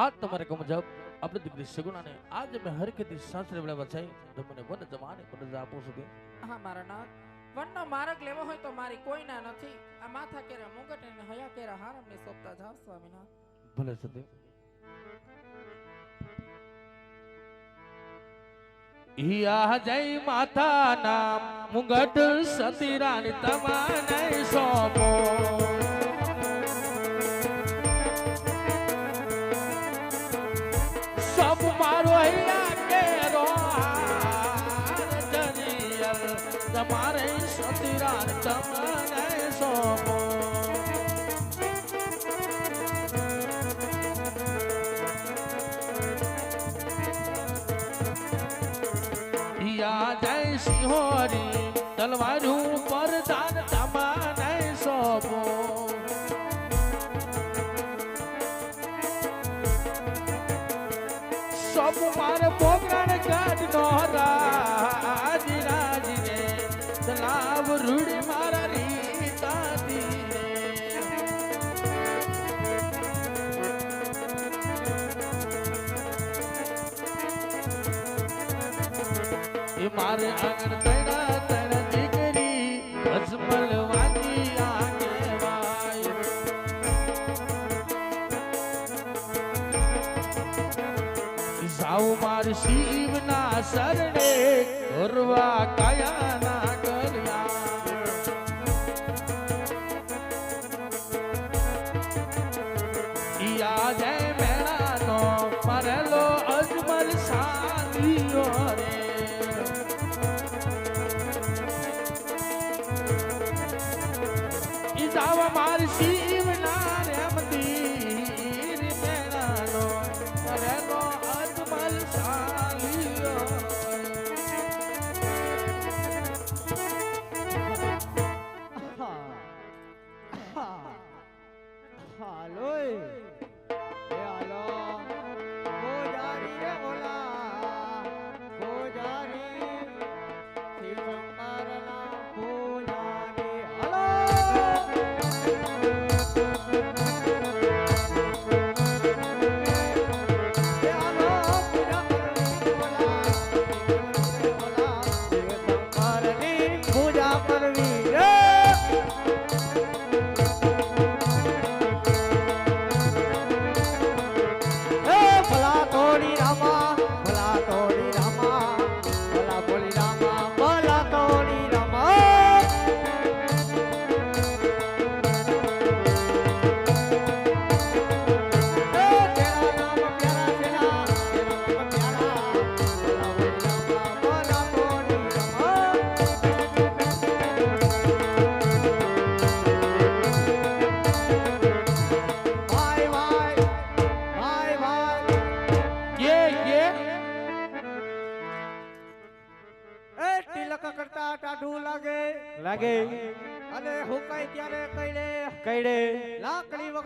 આજ તમારે મુજબ આપણે દીકરી સગુણાને આજ મેં હરખેથી સાસરે વેળાવા છે તો મને વન જમાને વન આપો છો કે હા મારા નાથ. વનનો માર્ગ લેવો હોય તો મારી કોઈના નથી. આ માથા કેરા મુગટ અને હયા કેરા હારમને સોપતા જાવ સ્વામીનાથ. ભલે સદેવ ઈયા જય માતા નામ મુગટ સતી રાની તમાને સોંપો. યા જય સિંહોરી તલવારું પર દાન તમાને સોપો સોપ મારે પોકરણ મારે આગળ તૈણા તૈણા દીકરી અજમલ વાતી આગેવાય જાઉં માર શિવના શરણે કરવા કાયા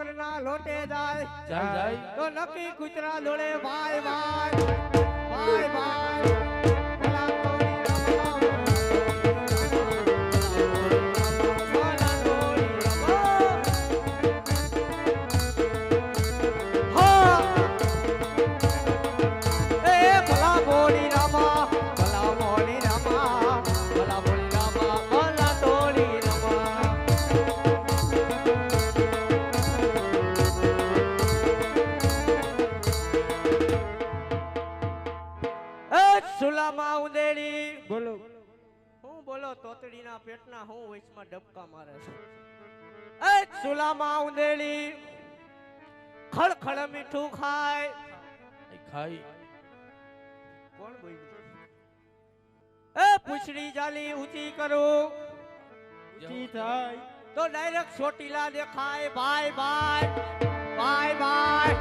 વગરના લોટે જાય. જાય જાય. તો નક્કી કૂતરા દોડે ભાઈ ભાઈ ભાઈ ભાઈ બોલો પેટના હું વૈશમાં ડબકા મારે છે. એ સુલામાં ઉંદેડી ખળખળ મીઠું ખાય. ખાય કોણ બોલ્યું? એ પૂછડી જાલી ઊંચી કરો. ઊંચી થાય. તો ડાયરેક્ટ ચોટીલા દેખાય. ભાઈ ભાઈ ભાઈ ભાઈ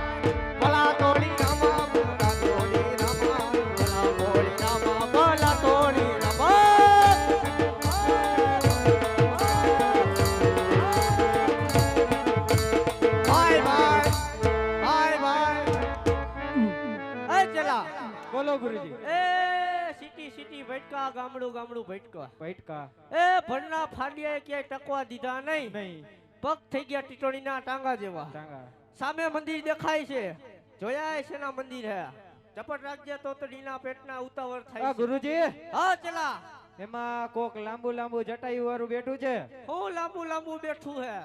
ભલા તોડી રામા બોલો ગુરુજી. એ સિટી સિટી ભટકા ગામડું ગામડું ભટકા. ભટકા. એ ભણના ફાડિયાએ ક્યાંય ટકવા દીધા નહીં. નહીં. પગ થઈ ગયા ટીટોણીના ટાંગા જેવા. ટાંગા. સામે મંદિર દેખાય છે. જોયા છે ના મંદિર હે. ચપટ રાજ્ય તોતડીના પેટના ઉતાવળ થાય ગુરુજી. હા ચલા. એમાં કોક લાંબુ લાંબુ જટાયુ વાળું બેઠું છે. હું લાંબુ લાંબુ બેઠું હે.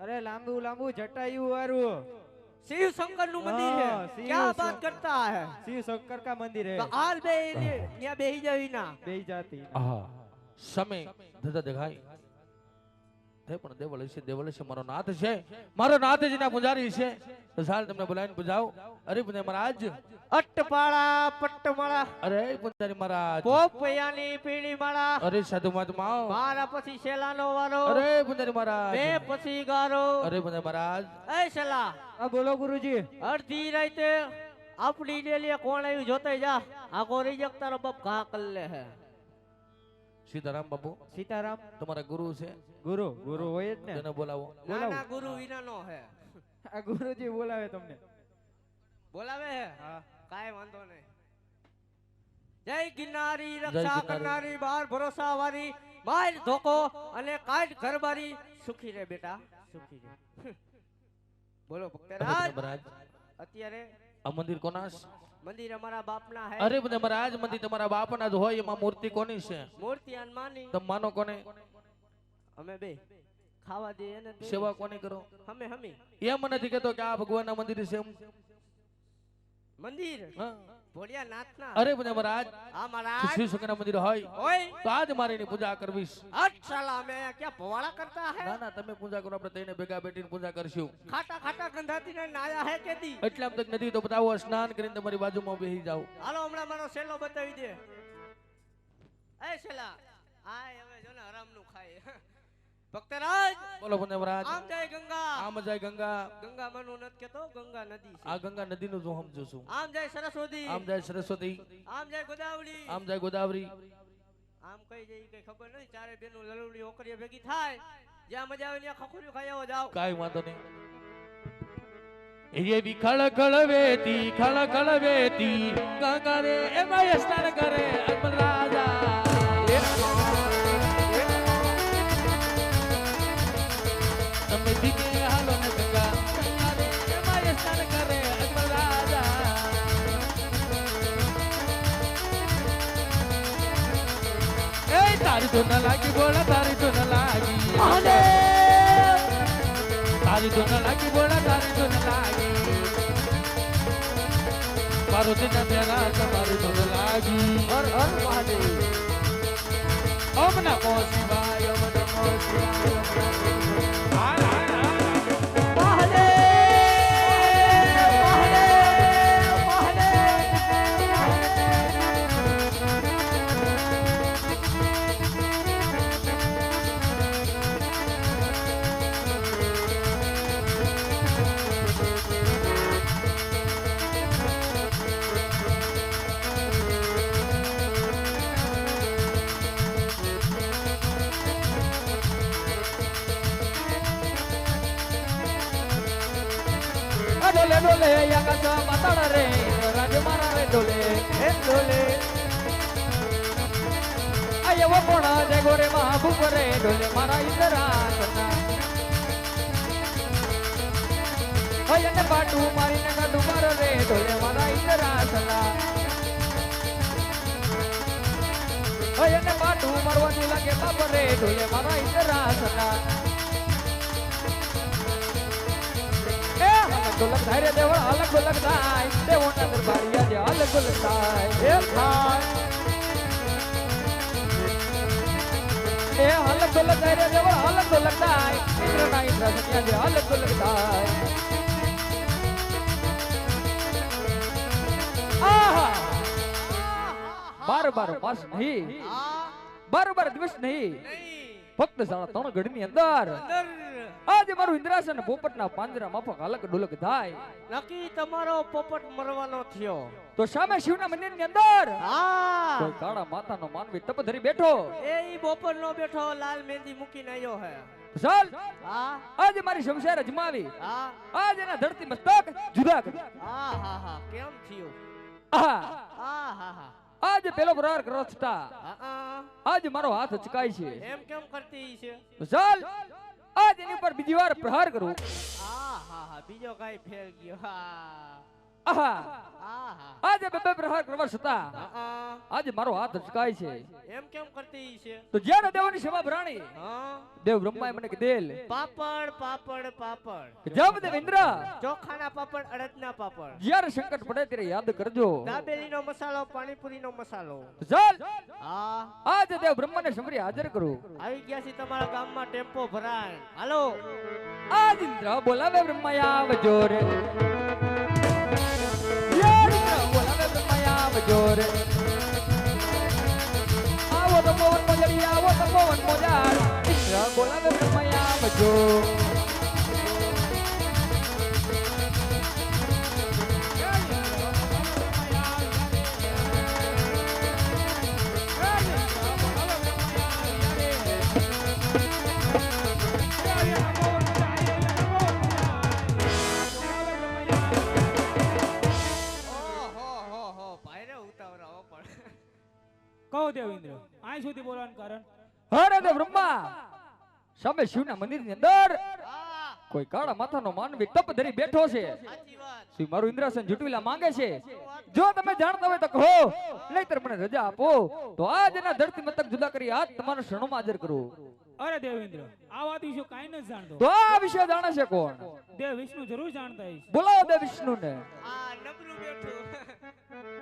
અરે લાંબુ લાંબુ જટાયુ વાળું શિવ शंकर નું મંદિર હે હા, શિવ ક્યાં શંકર. કરતા હે? શિવ શંકર કા મંદિર હે? તો હાલ બે ત્યાં બેહી જાવી ના. બેહી જાતિ આહા. સમય થતા દેખાય. તે પણ દેવળ છે દેવળ છે મારો નાથ છે. મારો નાથ જેના પૂજારી છે. તો સાલ તમને બોલાવીને પૂજાવ. અરે પૂજારી મહારાજ. અટપાળા પટ્ટમાળા અરે પૂજારી મહારાજ. પોપયાની પીળી માળા અરે સાધુ મહાત્મા મારા પછી શેલાનો વારો. અરે પૂજારી મહારાજ. બે પછી ગારો. અરે પૂજારી મહારાજ. એ શેલા. આ બોલો ગુરુજી. અડધી રાતે આપણી ડેલી કોણ આવ્યું જોતે જા. આખો રિજેક્ટ તારો બાપ ઘા કર લે હે. સીતારામ બાપુ. સીતારામ. તમારા ગુરુ છે. ગુરુ ગુરુ હોય જ ને. તને બોલાવો. નાના ગુરુ વિનાનો હે. આ ગુરુજી બોલાવે તમને. બોલાવે હે? હા. કાઈ વાંધો નહીં. જય ગિરનારી રક્ષા કરનારી બાર ભરોસા વાળી માર ધોકો અને કાઢ ઘરબારી સુખી રે બેટા સુખી રે બોલો ભક્તરાજ. મહારાજ અત્યારે આ મંદિર કોના છે? મંદિર અમારા બાપના હે. અરે બધા મહારાજ મંદિર તમારા બાપના જ હોય એમાં મૂર્તિ કોની છે? મૂર્તિ હનુમાનની. તમ માનો કોને? અમે બે ખાવા દે ને સેવા કોની કરો? અમે હમી એમ નથી કેતો કે આ ભગવાનના મંદિર છે એમ. મંદિર? હા. ભોળિયા નાથના. અરે પૂજારી મહારાજ આ મહારાજ. શ્રી શંકરના મંદિર હોય ઓય. તો આજ મારે એની પૂજા કરવીશ. હટ મે ક્યાં ભવાળા કરતા હે? ના ના તમે પૂજા કરો આપણે તઈને ભેગા બેઠીને પૂજા કરશું. ખાટા ખાટા ગંધાતી ને નાયા હે કેદી એટલે આમ તક નદી તો બતાવો સ્નાન કરીને તમારી બાજુમાં બેસી જાવ હાલો હમણાં મારો સેલો બતાવી દે. એ સેલા આ હવે જો ને હરામનું ભક્તરાજ! બોલો પૂજારી આમ જય ગંગા. આમ જય ગંગા. ગંગા મનુ નથી કેતો ગંગા નદી છે. આ ગંગા નદીનું જો સમજુ છું આમ જય સરસ્વતી. આમ જય સરસ્વતી. આમ જય ગોદાવરી. આમ જય ગોદાવરી. આમ કઈ જઈ કઈ ખબર નથી ચારે બેનું લલવડી ઓકરીએ ભેગી થાય. જ્યાં મજા આવે ત્યાં ખખુર્યું ખાઈ આવો જાઓ. કાઈ વાંધો નહીં. એ બી ખળ ખળ વેતી ખળ ખળ વેતી ગંગા એ એમાં સ્નાન કરે અજમલ રાજા. તારી તો ન લાગી બોલા તારી તો ન લાગી તારી તો ન લાગી બોલા તારી તો ન લાગી પાર્વતી દિન મેરા તમારી તો ન લાગી હર હર મહાદેવ! ઓમ નમો શિવાય ઓમ નમો શિવાય. ડોલે. એવો કોણ જય ગોરે મહાભૂપ રે ડોલે મારા ઇન્દ્રાસના હોય અને પાટું મારીને કાઢું મારો રે ડોલે મારા ઇન્દ્રાસના હોય અને પાટું મારવાનું લાગે બાપ રે ડોલે મારા ઇન્દ્રાસના એ અલગ ઢોલક થાય રે દેવળ અલગ ઢોલક થાય દેવોના દરબારિયા જે અલગ ઢોલક થાય એ થાય એ અલગ ઢોલક થાય રે દેવળ અલગ ઢોલક થાય ઇન્દ્રના ઇન્દ્ર સત્યા જે અલગ ઢોલક થાય આહા. બાર બાર માસ નહીં. બાર બાર દિવસ નહીં. નહીં. ફક્ત સાડા ત્રણ ઘડી ની અંદર. આજે મારું ઇન્દ્રાસન પોપટના પાંજરા માફક અલગ ડુલક થાય. નકી તમારો પોપટ મરવાનો થયો. તો સામે શિવના મંદિરની અંદર હા. કોઈ કાળા માતાનો માનવી તપ ધરી બેઠો. એ ઈ બોપર નો બેઠો લાલ મહેંદી મૂકીને આવ્યો હે. ચાલ હા. આજે મારી શમશેર અજમાવી. હા. આજે એના ધરતી મસ્તક જુદા કરી. હા હા હા. કેમ થયું? આહા. હા હા હા. આજે પેલો પ્રહાર કરો છતા. હા, હા. આજે મારો હાથ અચકાય છે. એમ કેમ કરતી છે? ચાલ આજ એની ઉપર બીજી વાર પ્રહાર કરું. હા હા હા, બીજો કઈ ફેર ગયો. હા. આજે બે પ્રહાર કરવા છતાં. આજે મારો હાથ અચકાય છે. એમ કેમ કરતી છે? તો જ્યારે દેવની સેવા ભરાણી. દેવ બ્રહ્માએ મને કીધેલ પાપડ પાપડ પાપડ. જબ દેવ ઇન્દ્ર ચોખાના પાપડ અડદના પાપડ. જ્યારે સંકટ પડે ત્યારે યાદ કરજો. દાબેલીનો મસાલો પાણીપુરીનો મસાલો. ચાલ. હા. આજે દેવ બ્રહ્માને સમરી હાજર કરું. આવી ગયા છે તમારા ગામમાં ટેમ્પો ભરાય. હાલો. આજ ઇન્દ્ર બોલાવે બ્રહ્માયા આવજો રે. આવજો રે આવો તો પવન મોજડી આવો તો પવન મોજાડ ઇન્દ્ર બોલાવે બ્રહ્માએ આવજો અહીં સુધી બોલવાનું કારણ? હરે દેવ બ્રહ્મા સામે શિવના મંદિરની અંદર કોઈ કાળા માથાનો માનવી તપ ધરી બેઠો છે. શ્રી મારું ઇન્દ્રાસન જુટવીલા માંગે છે. જો તમે જાણતા હોય તો કહો, નહીતર મને રજા આપો. તો આજના ધરતી મતક જુદા કરી આજ તમારા ક્ષણોમાં હાજર કરું. અરે દેવેન્દ્ર આ વાત વિશે કાઈ નથી જાણતો. તો આ વિશે જાણે છે કોણ? દેવ વિષ્ણુ જરૂર જાણતા હશે. બોલાવો દેવ વિષ્ણુને. આ નબળું બેઠું.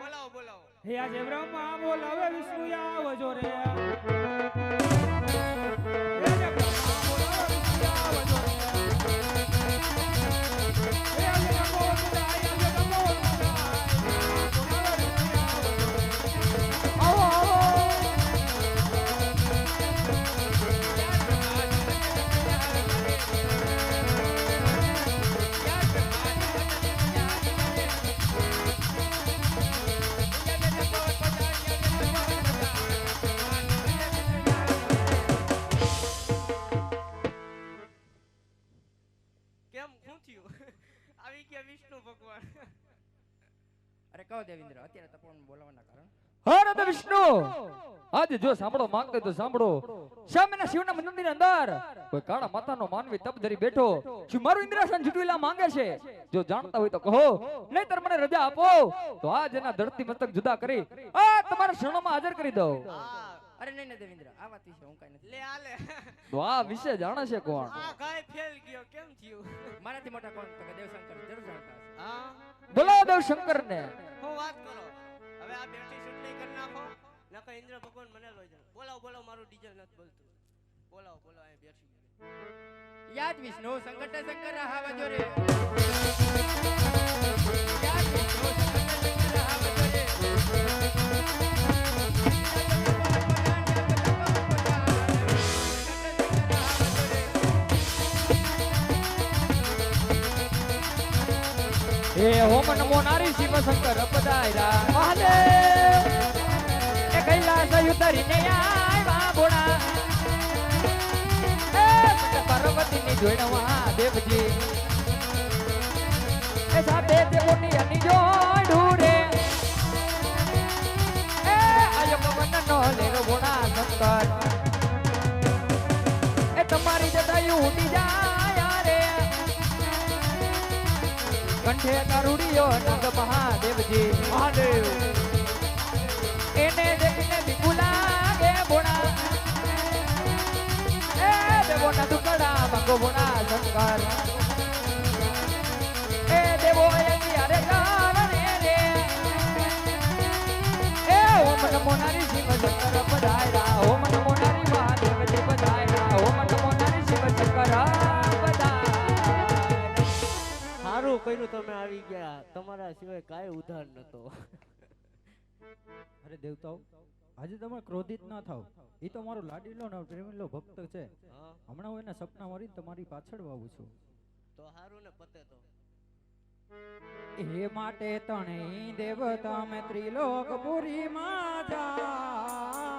બોલાવો બોલાવો. હે આજે બ્રહ્મા બોલાવે વિષ્ણુ આવજો રે આજે જો સાંભળો માંગતો તો સાંભળો. સામેના શિવના મંદિરની અંદર કોઈ કાળા માથાનો માનવી તપ ધરી બેઠો શું મારું ઇન્દ્રાસન જુટવીલા માંગે છે? જો જાણતા હોય તો કહો. નહીતર મને રજા આપો. તો આજ એના ધરતી મસ્તક જુદા કરી આ તમારા ક્ષણોમાં હાજર કરી દઉં. અરે નહીં ને દેવેન્દ્ર આ વાત વિશે હું કઈ નથી. લે આ લે તો આ વિશે જાણે છે કોણ? આ ગાય ફેલ ગયો કેમ થયું? મારાથી મોટા કોણ? તો દેવશંકર જરૂર જાણતા હા. બોલાવો દેવશંકર ને હું વાત કરો. હવે આ બેઠી ચૂંટણી કરી નાખો. નકર ઇન્દ્ર ભગવાન મને લઈ જાય બોલાવો બોલાવો મારું ડીજલ નથી બોલતું. બોલાવો બોલાવો અહીં બેઠી યાદ વિષ્ણુ સંકટ શંકર આવજો રે યાદ વિષ્ણુ સંકટ શંકર આવજો રે હે હોમ નમો નારી શિવ શંકર પધાર્યા મહાદેવ! ઉતરીને આવ્યા બોણા એ મને પાર્વતીની જોડવા દેવજી એ સાથે દેવોની અની જોડું રે એ આયો પવન નો લેરો બોણા શંકર એ તમારી જટાયું ઉડી જાય રે કંઠે મહાદેવજી. મહાદેવ. એને દેખીને દેવોના દુકડા મંગો બોણા શંકર એ દેવો યારે કારણે રે એ ઓમ નમો નારી શિવ શંકર પધાર્યા. ઓમ નમો નારી મહાદેવજી પધાર્યા. ઓમ નમો નારી શિવ શંકર સારું કર્યું તમે આવી ગયા. તમારા સિવાય કાંઈ ઉધાર નતો. અરે દેવતાઓ આજે તમે ક્રોધિત ના થાવ. એ તો મારો લાડીલો ને પ્રેમીલો ભક્ત છે. હમણાં હું એના સપના મારીને તમારી પાછળ વાવું છું. તો હારું ને પતે તો. એ માટે તણે દેવતા તમે ત્રિલોક પુરીમાં જા.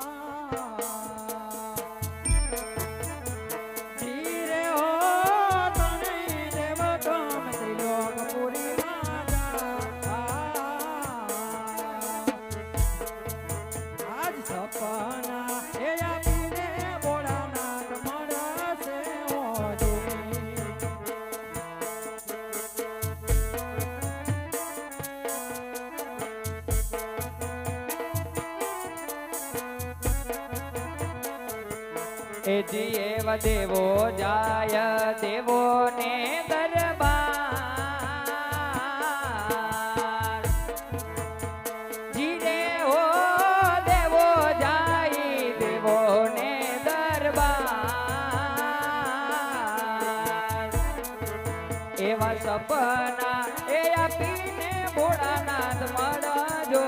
જી એવા દેવો જાય દેવો ને દરબાર. જીરે હો દેવો જાય દેવો ને દરબાર. એવા સપના એ આપીને ભોળાનાથ મળજો.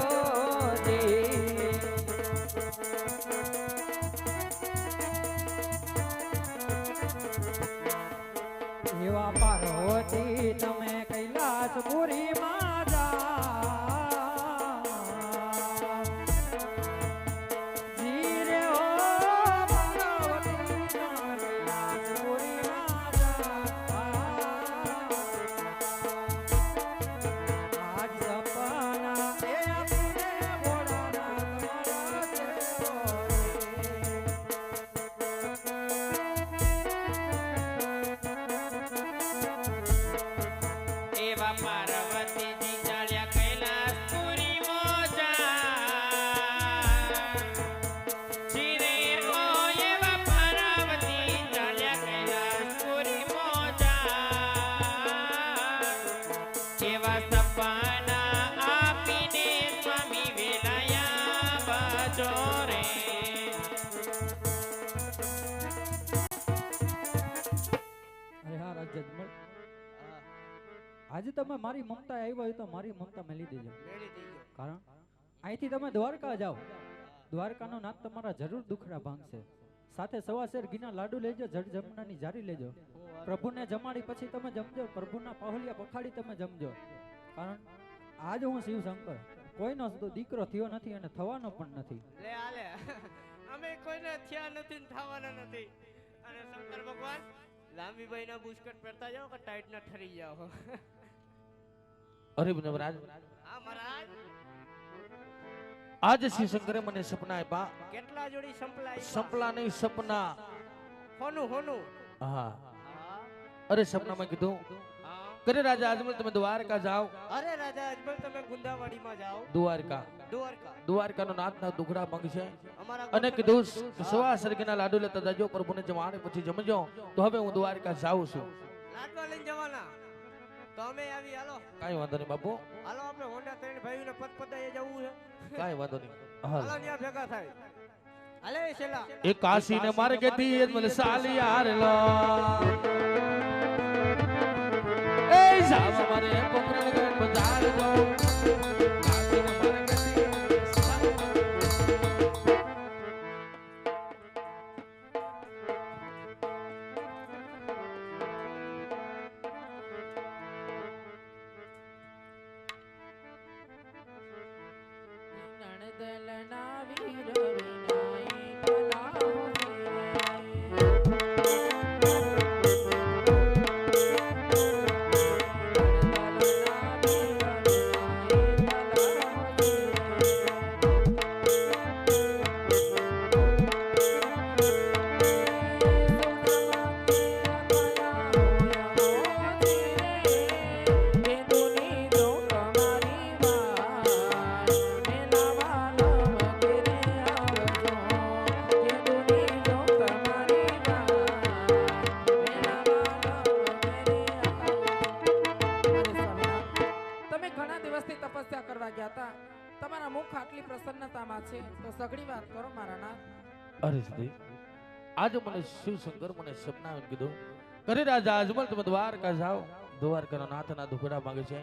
એવા આજે તમે મારી મમતા આવ્યા હોય તો મારી મમતા મેલી દેજો. મેળી કારણ અહીંથી તમે દ્વારકા જાઓ. દ્વારકાનો નાથ તમારા જરૂર દુખડા ભાંગશે. સાથે સવાસેર ઘીના લાડુ લેજો જળ જમનાની જારી લેજો. પ્રભુને જમાડી પછી તમે જમજો પ્રભુના પાહુલિયા પખાડી તમે જમજો. કારણ આજ હું શિવ શંકર. કોઈનો તો દીકરો થયો નથી અને થવાનો પણ નથી. લે આલે. અમે કોઈને થયા નથી થવાના નથી. અને શંકર ભગવાન લાંબી ભાઈના બુસ્કટ પહેરતા જાઓ કે ટાઈટ ના ઠરી જાઓ. અરે નવરાજ હા મહારાજ. આજ મને સપના આપ્યા કેટલા જોડી સંપલા આપ્યા? સપના નહીં સપના. હોનું હોનું. હા. અરે સપનામાં કીધું. અરે રાજા અજમલ તમે દ્વારકા જાઓ. અરે રાજા અજમલ તમે ગુંદાવાડીમાં જાઓ. દ્વારકા. દ્વારકા. નો ના દુખડા મંગશે છે અને કીધું. સવા સરગીના લાડુ લેતા જજો પ્રભુને જમાડે પછી જમજો. તો હવે હું દ્વારકા જાઉં છું. લાડવા લઈને જવાના? તો અમે આવી હાલો. કાંઈ વાંધો નહીં બાપુ. હાલો આપણે હોન્ડા ત્રણ ભાઈઓને પદપદાએ જવું છે. કાંઈ વાંધો નહીં. હાલો ત્યાં ભેગા થાય. હાલે છેલા એ કાશી ને માર કે દી મને સાલી હારલો એ જાવ મારે પોકરણ ગણ બજાર દો ગયા હતા. તમારા મુખ આટલી પ્રસન્નતામાં છે તો સઘળી વાત કરો મારા નાથ. અરે આજે મને શિવશંકર મને સપના કીધું કરે રાજા અજમલ તમે દ્વારકા જાઓ. દ્વારકાનો નાથના દુખડા માંગે છે.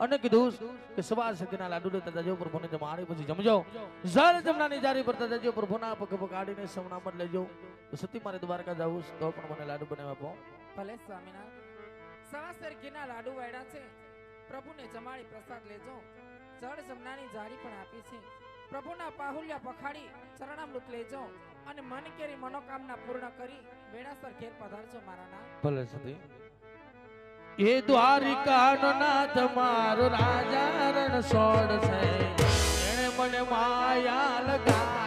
અને કીધું કે સવા સગીના લાડુ લેતા જજો પ્રભુને જમાડી પછી જમજો. જળ જમનાની જારી ભરતા જજો પ્રભુના પગ પગાડીને સમના પર લેજો. તો સતી મારે દ્વારકા જાવું તો પણ મને લાડુ બનાવી આપો. ભલે સ્વામિનાથ. સવાસર ઘીના લાડુ વાળ્યા છે. પ્રભુને જમાડી પ્રસાદ લેજો. જળ જમનાની જાળી પણ આપી છે. પ્રભુના પાહુલ્યા પખાડી ચરણામૃત લેજો અને મન કેરી મનોકામના પૂર્ણ કરી વેળાસર ઘેર પધારજો મારા નામ. ભલે સુધી એ દ્વારિકાનો નાથ મારો રાજા રણ સોડ છે. એણે મને માયા લગાડી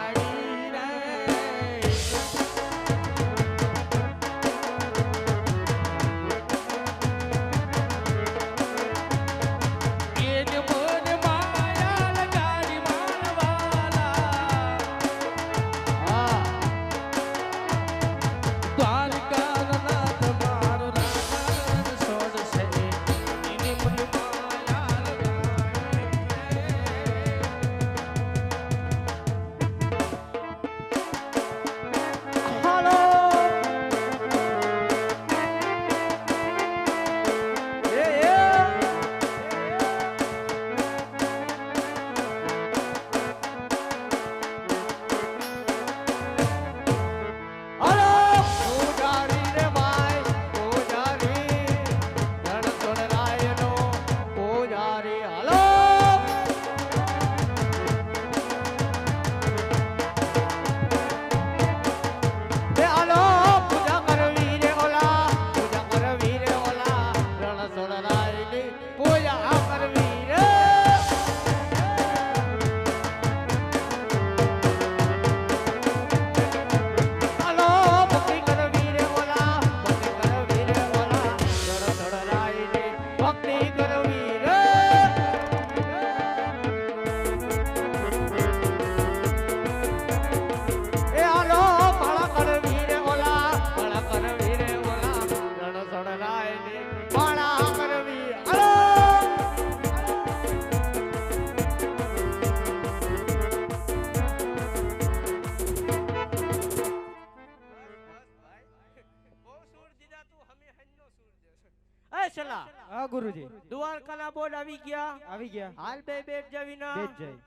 છેલા હા ગુરુજી. દ્વારકાના બોર્ડ આવી ગયા. આવી ગયા. હાલ બે બેટ જવી ના.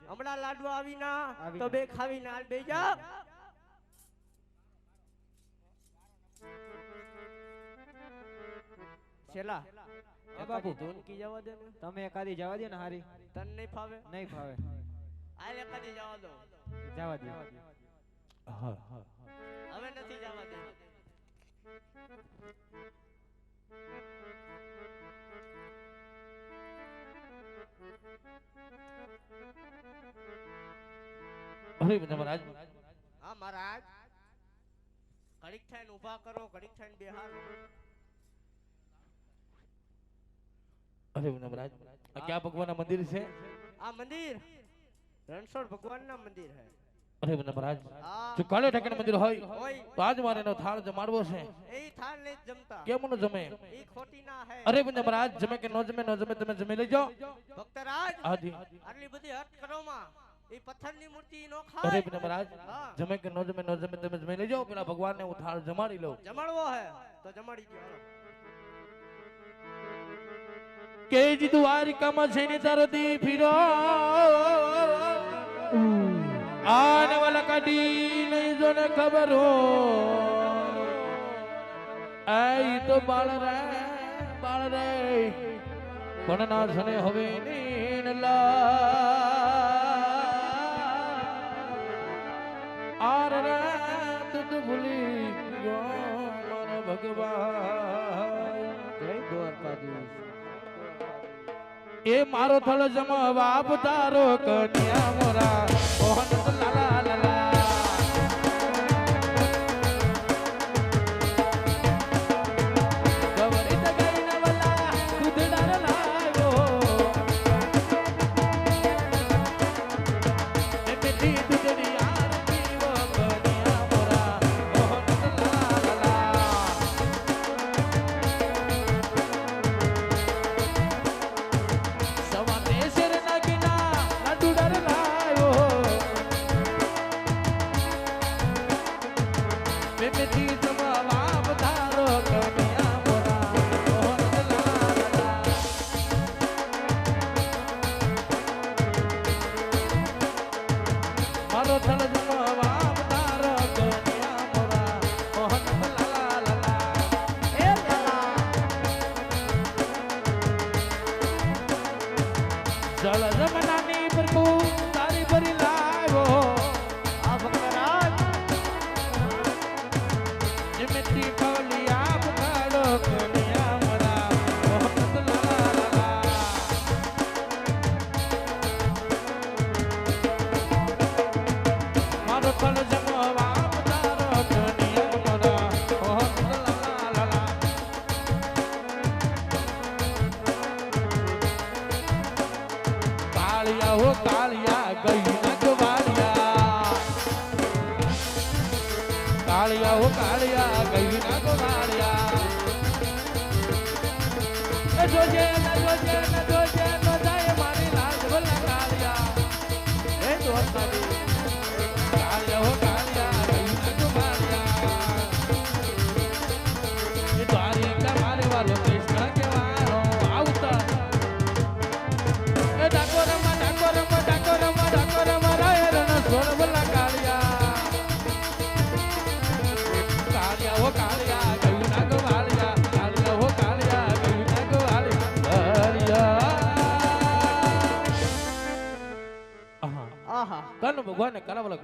હમણાં લાડવા આવી ના તો બે ખાવી ના હાલ બે જા. છેલા એ બાપુ. એકાદી કી જવા દે ને. તમે એકાદી જવા દે ને હારી. તન નહીં ફાવે? નહીં ફાવે. હાલ એકાદી જવા દો. જવા દે. હા હા. અરે બધા મહારાજ હા મહારાજ. ઘડીક થઈને ઊભા કરો ઘડીક થઈને બેહારો અરે મહારાજ આ ક્યાં ભગવાનના મંદિર છે? આ મંદિર? રણછોડ ભગવાનના મંદિર હે. અરે મને મહારાજ જો કાળે ઠાકર મંદિર હોય તો આજ મારે એનો થાળ જમાડવો છે. એ થાળ ને જમતા. કેમ નો જમે? એ ખોટી ના હે. અરે મને મહારાજ જમે કે ન જમે ન જમે તમે જમી લેજો. ભક્તરાજ હાજી. આટલી બધી હટ કરો માં એ પથ્થરની મૂર્તિ નો અરે મને મહારાજ જમે કે ન જમે ન જમે તમે જમી લેજો. પેલા ભગવાનને હું થાળ જમાડી લઉં. જમાડવો હે તો જમાડી દો કેજ કે જી દ્વારિકામાં તારો દી ફીરો. આને વાલા કાઢી નહીં જોને ખબર હો આઈ તો બાળ રે બાળ રે પણ ના સને હવે નીન આર રે તો ભૂલી ગયો મારા ભગવાન જય દ્વારકાધીશ એ મારો થળ જમવા તારો કન્યા મોરા. મોહન લાલા લાલા.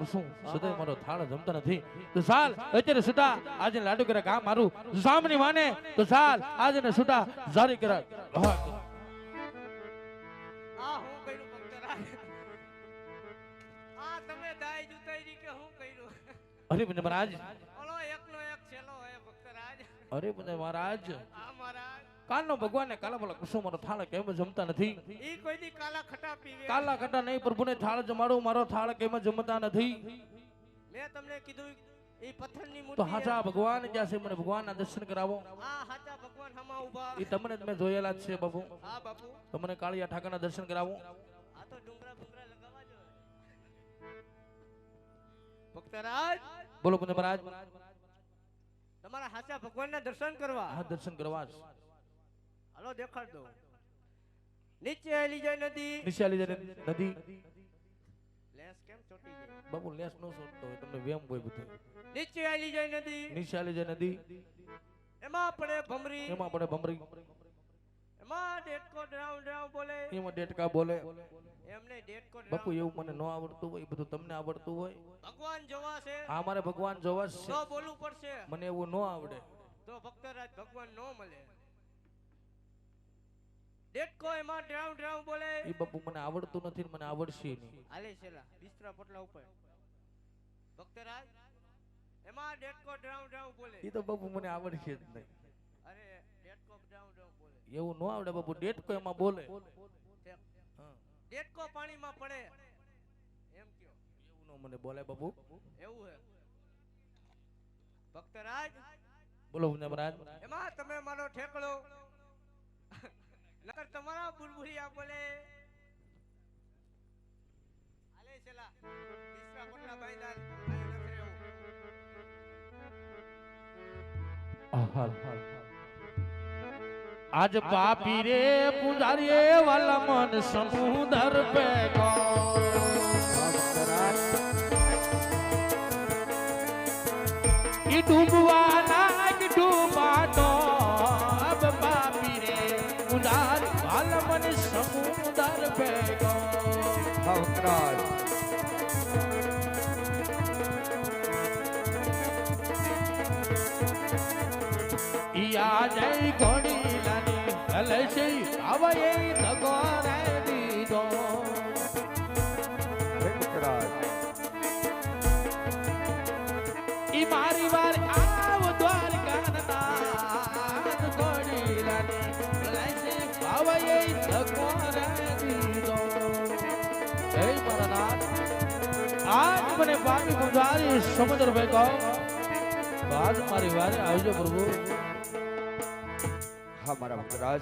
ભગવાનને કરાવલા કુસુમ મારો થાળ જમતા નથી. તો સાલ અત્યારે સુટા આજે લાડુ કરે કામ મારું. સામની માને તો સાલ આજે ને સુટા જારી કરે હા. આ હું કર્યું ભક્તરાજ આ તમે દાય જુતાઈ કે હું કર્યું? અરે મને મહારાજ. ઓલો એકનો એક છેલો હે ભક્તરાજ અરે મને મહારાજ. કાલનો ભગવાનને કાલા બોલા કુસુમ થાળ કેમ જમતા નથી? ઈ કાલા ખટા પીવે. કાલા નહીં પ્રભુને થાળ જમાડો મારો થાળ કેમ જમતા નથી? મેં તમને કીધું ઈ પથ્થરની તો હાચા ભગવાન જ્યાં છે? મને ભગવાનના દર્શન કરાવો. આ હાચા ભગવાન હમા ઊભા. એ તમને જ મેં જોયેલા છે બાબુ હા બાપુ. તમને કાળિયા ઠાકરના દર્શન કરાવો. આ તો ડુંગરા ડુંગરા લગાવવા જો. ભક્તરાજ! બોલો મને મહારાજ તમારા હાચા ભગવાનના દર્શન કરવા. દર્શન કરવા. હાલો દેખાડ દો નીચે આલી જાય નદી. નીચે આલી જાય નદી. લેસ કેમ ચોટી ગઈ. બાપુ લેસ નો છોડતો હોય તમને વેમ હોય બધું. નીચે આલી જાય નદી. નીચે આલી જાય નદી. એમાં આપણે ભમરી. એમાં આપણે ભમરી. એમાં ડેટકો ડ્રાવ ડ્રાવ બોલે. એમાં ડેટકા બોલે. એમને ડેટકો બાપુ એવું મને ન આવડતું હોય બધું તમને આવડતું હોય? ભગવાન જોવા છે. આ મારે ભગવાન જોવા જ તો બોલવું પડશે. મને એવું ન આવડે. તો ભક્તરાજ ભગવાન નો મળે. ડેટકો એમાં ડ્રાઉ ડ્રાઉ બોલે. એ બાપુ મને આવડતું નથી મને આવડશે નહીં. હાલે છેલા બિસ્તરા પોટલા ઉપર. ભક્તરાજ એમાં ડેટકો ડ્રાઉ ડ્રાઉ બોલે. એ તો બાપુ મને આવડશે જ નહીં. અરે ડેટકો ડ્રાઉ ડ્રાઉ બોલે. એવું ન આવડે બાપુ ડેટકો એમાં બોલે. ડેટકો પાણીમાં પડે. એમ કયો. એવું ન મને બોલે બાપુ. એવું હે. ભક્તરાજ? બોલો મહારાજ. એમાં તમે મારો ઠેકડો. નકર તમારા બુલબુલિયા બોલે. આલે છેલા બિસ્તરા કોટલા ભાઈદાર. આજ પાપી રે પૂજારી વાલા મન સમુદર પે ઈ ડૂબવા સમુદર પે યા જય ઘોડી લાની કલશે આવે રે આજ મને પામી ગુજારી સમુદ્ર ભેગો. આજ મારી વારે આવજો પ્રભુ. હા મારા ભક્તરાજ